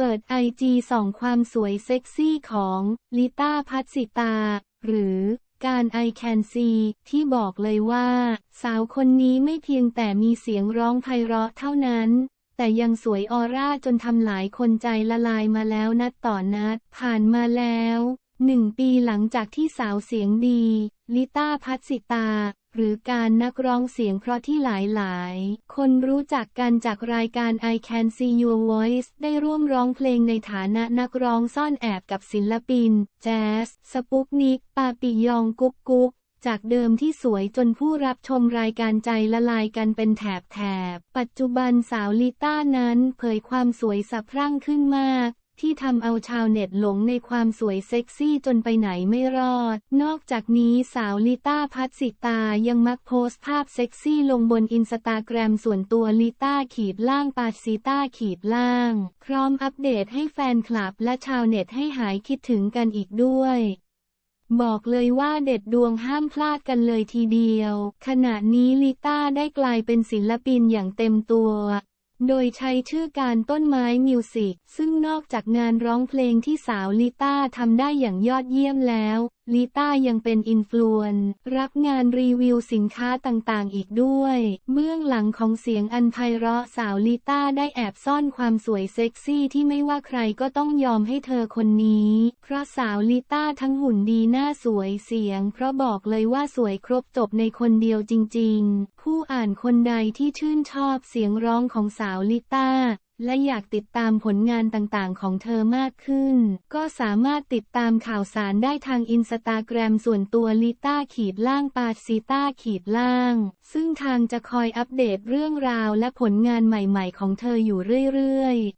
เปิดไอจีส่องความสวยเซ็กซี่ของลิต้าพัสิตา หรือการไอแคนซีที่บอกเลยว่า สาวคนนี้ไม่เพียงแต่มีเสียงร้องไพเราะเท่านั้น แต่ยังสวยออร่าจนทำหลายคนใจละลายมาแล้วนัดต่อนัด ผ่านมาแล้วหนึ่งปีหลังจากที่สาวเสียงดี ลิต้าพัสสิตา หรือการนักร้องเสียงเพราะที่หลายๆ คนรู้จักกันจากรายการ I Can See Your Voice ได้ร่วมร้องเพลงในฐานะนักร้องซ่อนแอบกับศิลปิน แจ๊ส สปุกนิก ปาปิยองกุ๊กกุ๊กจากเดิมที่สวยจนผู้รับชมรายการใจละลายกันเป็นแถบแถบ ปัจจุบันสาวลิต้านั้นเผยความสวยสะพรั่งขึ้นมาก ที่ทำเอาชาวเน็ตหลงในความสวยเซ็กซี่จนไปไหนไม่รอด นอกจากนี้สาวลิต้าพัสสิตายังมักโพสต์ภาพเซ็กซี่ลงบนอินสตาแกรมส่วนตัวลิต้าขีดล่างปาซิต้าขีดล่าง พร้อมอัปเดตให้แฟนคลับและชาวเน็ตให้หายคิดถึงกันอีกด้วยบอกเลยว่าเด็ดดวงห้ามพลาดกันเลยทีเดียว ขณะนี้ลิต้าได้กลายเป็นศิลปินอย่างเต็มตัว โดยใช้ชื่อการต้นไม้มิวสิกซึ่งนอกจากงานร้องเพลงที่สาวลิต้าทำได้อย่างยอดเยี่ยมแล้ว ลิต้ายังเป็นอินฟลูเอนซ์รับงานรีวิวสินค้าต่างๆ อีกด้วย เบื้องหลังของเสียงอันไพเราะสาวลิต้าได้แอบซ่อนความสวยเซ็กซี่ที่ไม่ว่าใครก็ต้องยอมให้เธอคนนี้ เพราะสาวลิต้าทั้งหุ่นดีหน้าสวยเสียง เพราะบอกเลยว่าสวยครบจบในคนเดียวจริง ๆ ผู้อ่านคนใดที่ชื่นชอบเสียงร้องของสาวลิต้า และอยากติดตามผลงานต่างๆ ของเธอมากขึ้น ก็สามารถติดตามข่าวสารได้ทางอินสตาแกรมส่วนตัวลิต้าขีดล่างปาซิต้าขีดล่าง ซึ่งทางจะคอยอัปเดตเรื่องราวและผลงานใหม่ๆ ของเธออยู่เรื่อยๆ